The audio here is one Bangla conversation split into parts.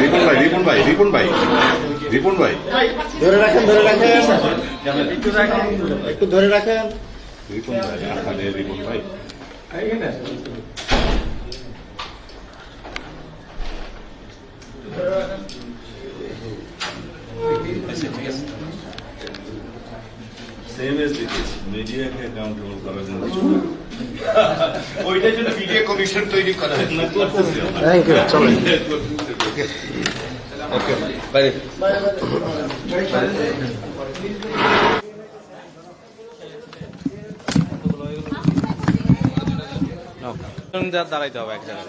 রিপন ভাই রিপন ভাই রিপন ভাই রিপন ভাই ধরে রাখেন ধরে রাখেন একটু ধরে রাখেন রিপন ভাই আরে রিপন ভাই সেম এজ ইজ মিডিয়াকে অ্যাকাউন্টেবল করার জন্য কিছু ওইটার জন্য মিডিয়া কমিশন তৈরি করা হয়। না করতেছি থ্যাংক ইউ চলেন ওকে বাইরে দাঁড়াইতে হবে এক জায়গায়।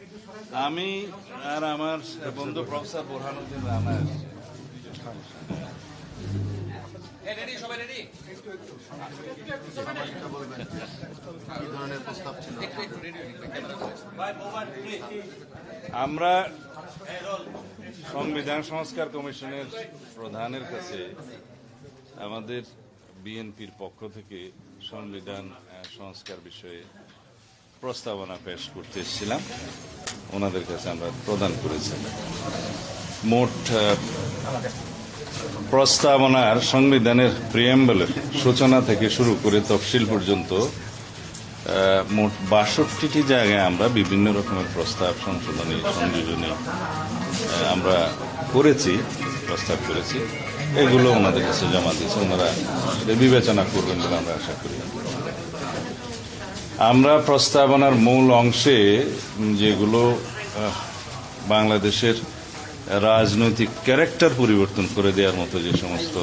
আমি আর আমার বন্ধু প্রফেসর বোরহানুদ্দিন রানা। আমরা সংবিধান সংস্কার কমিশনের প্রধানের কাছে আমাদের বিএনপির পক্ষ থেকে সংবিধান সংস্কার বিষয়ে প্রস্তাবনা পেশ করতে এসেছিলাম। ওনাদের কাছে আমরা প্রদান করেছি। মোট প্রস্তাবনার সংবিধানের প্রিয়াম্বলের সূচনা থেকে শুরু করে তফসিল পর্যন্ত মোট বাষট্টিটি জায়গায় আমরা বিভিন্ন রকমের প্রস্তাব সংশোধনী, সংযোজনী আমরা করেছি, প্রস্তাব করেছি। এগুলো ওনাদের কাছে জমা দিয়েছে। ওনারা বিবেচনা করবেন বলে আমরা আশা করি। আমরা প্রস্তাবনার মূল অংশে যেগুলো বাংলাদেশের রাজনৈতিক ক্যারেক্টার পরিবর্তন করে দেওয়ার মতো যে সমস্ত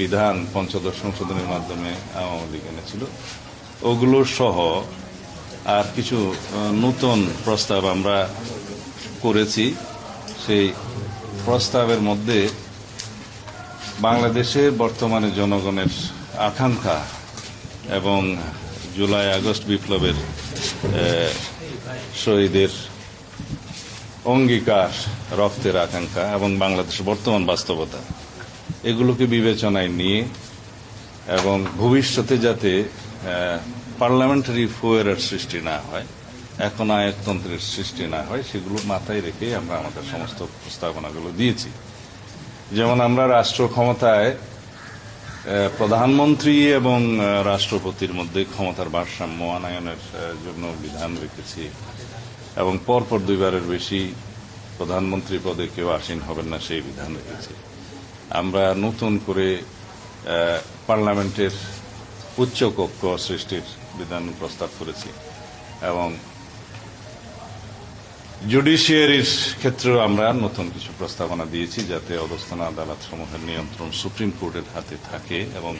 বিধান পঞ্চদশ সংশোধনের মাধ্যমে আওয়ামী লীগ এনেছিল, ওগুলো সহ আর কিছু নতুন প্রস্তাব আমরা করেছি। সেই প্রস্তাবের মধ্যে বাংলাদেশে বর্তমানে জনগণের আকাঙ্ক্ষা এবং জুলাই, আগস্ট বিপ্লবের শহীদের অঙ্গীকার, রক্তের আকাঙ্ক্ষা এবং বাংলাদেশের বর্তমান বাস্তবতা। এগুলোকে বিবেচনায় নিয়ে এবং ভবিষ্যতে যাতে পার্লামেন্টারি ফোয়ারের সৃষ্টি না হয়, এখন আয়কতন্ত্রের সৃষ্টি না হয়, সেগুলো মাথায় রেখে আমরা আমাদের সমস্ত প্রস্তাবনাগুলো দিয়েছি। যেমন আমরা রাষ্ট্র ক্ষমতায় প্রধানমন্ত্রী এবং রাষ্ট্রপতির মধ্যে ক্ষমতার ভারসাম্য আনায়নের জন্য বিধান রেখেছি। এবং পরপর দুইবারের বেশি প্রধানমন্ত্রী পদে কেউ আসীন হবেন না, সেই বিধান রেখেছি। আমরা নতুন করে পার্লামেন্টের উচ্চ কক্ষ সৃষ্টির বিধান প্রস্তাব করেছি। এবং জুডিশিয়ারির ক্ষেত্রেও আমরা নতুন কিছু প্রস্তাবনা দিয়েছি যাতে অবস্থান আদালত সমূহের নিয়ন্ত্রণ সুপ্রিম কোর্টের হাতে থাকে এবং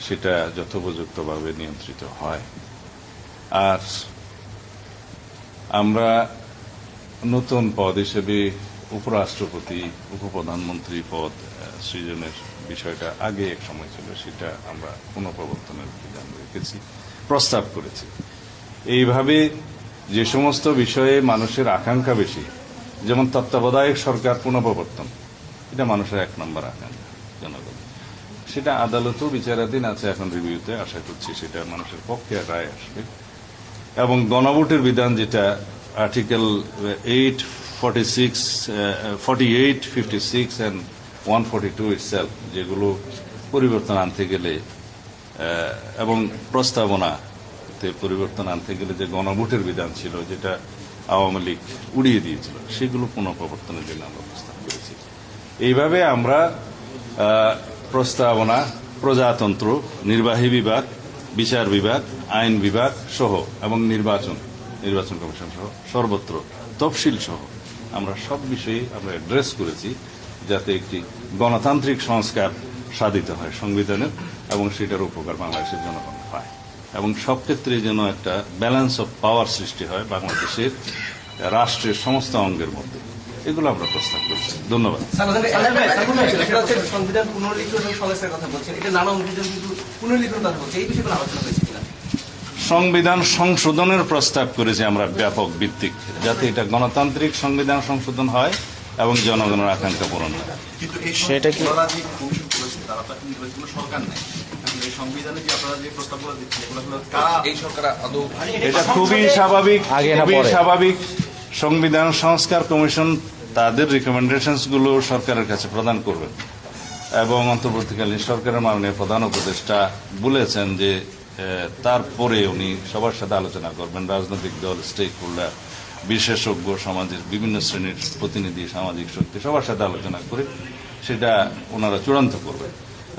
সেটা যথোপযুক্তভাবে নিয়ন্ত্রিত হয়। আর আমরা নতুন পদ হিসেবে উপরাষ্ট্রপতি, উপপ্রধানমন্ত্রী পদ সৃজনের বিষয়টা আগে এক সময় ছিল, সেটা আমরা পুনঃপ্রবর্তনের বিধান রেখেছি প্রস্তাব করেছি। এইভাবে যে সমস্ত বিষয়ে মানুষের আকাঙ্ক্ষা বেশি, যেমন তত্ত্বাবধায়ক সরকার পুনঃপ্রবর্তন, এটা মানুষের এক নম্বর আকাঙ্ক্ষা, জনগণ। সেটা আদালতেও বিচারাধীন আছে এখন রিভিউতে, আশা করছি সেটা মানুষের পক্ষে রায় আসবে। এবং গণভোটের বিধান যেটা, article eight forty six forty eight fifty six and one forty two itself যেগুলো পরিবর্তন আনতে গেলে এবং এবং প্রস্তাবনাতে পরিবর্তন আনতে গেলে যে গণভোটের বিধান ছিল, যেটা আওয়ামী লীগ উড়িয়ে দিয়েছিল, সেগুলো পুনঃপ্রবর্তনের জন্য আমরা প্রস্তাব করেছি। এইভাবে আমরা প্রস্তাবনা, প্রজাতন্ত্র, নির্বাহী বিভাগ, বিচার বিভাগ, আইন বিভাগ সহ এবং নির্বাচন নির্বাচন কমিশন সহ সর্বত্র তফসিল সহ আমরা সব বিষয়ে আমরা অ্যাড্রেস করেছি যাতে একটি গণতান্ত্রিক সংস্কার সাধিত হয় সংবিধানের এবং সেটার উপকার বাংলাদেশের জনগণ পায়। এবং সব ক্ষেত্রে যেন একটা ব্যালেন্স অফ পাওয়ার সৃষ্টি হয় বাংলাদেশের রাষ্ট্রের সমস্ত অঙ্গের মধ্যে। এগুলো আমরা প্রস্তাব করছি। ধন্যবাদ। সংবিধান পুনর্লিখন এবং কথা বলছেন। এটা নানা অভিযোগ কিন্তু পুনর্লিখন কথা বলছে। এই বিষয়ে আলোচনা হয়েছে সংবিধান সংশোধনের প্রস্তাব করেছি আমরা ব্যাপক ভিত্তিক যাতে এটা গণতান্ত্রিক সংবিধান সংশোধন হয় এবং জনগণের আকাঙ্ক্ষা পূরণ হয়। সেটা কি- সরকার নাই। এই সংবিধানে যে আপনারা যে প্রস্তাবগুলো দিচ্ছেন এগুলো কারা? এই সরকার আদৌ এটা খুবই স্বাভাবিক খুবই স্বাভাবিক সংবিধান সংস্কার কমিশন তাদের রিকমেন্ডেশনসগুলো সরকারের কাছে প্রদান করবে। এবং অন্তর্বর্তীকালীন সরকারের মাননীয় প্রধান উপদেষ্টা বলেছেন যে তারপরে উনি সবার সাথে আলোচনা করবেন। রাজনৈতিক দল স্টেক হোল্ডার বিশেষজ্ঞ সমাজের বিভিন্ন শ্রেণির প্রতিনিধি সামাজিক শক্তি সবার সাথে আলোচনা করে সেটা ওনারা চূড়ান্ত করবেন।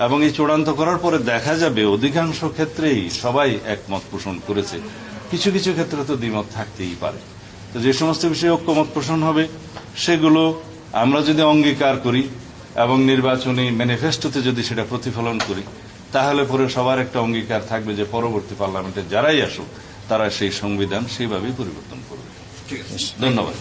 এবং এই চূড়ান্ত করার পরে দেখা যাবে অধিকাংশ ক্ষেত্রেই সবাই একমত পোষণ করেছে। কিছু কিছু ক্ষেত্রে তো দ্বিমত থাকতেই পারে। তো যে সমস্ত বিষয়ে ঐক্যমত পোষণ হবে সেগুলো আমরা যদি অঙ্গীকার করি এবং নির্বাচনী ম্যানিফেস্টোতে যদি সেটা প্রতিফলন করি তাহলে পরে সবার একটা অঙ্গীকার থাকবে যে পরবর্তী পার্লামেন্টে যারাই আসুক তারা সেই সংবিধান সেইভাবেই পরিবর্তন করবে। ধন্যবাদ।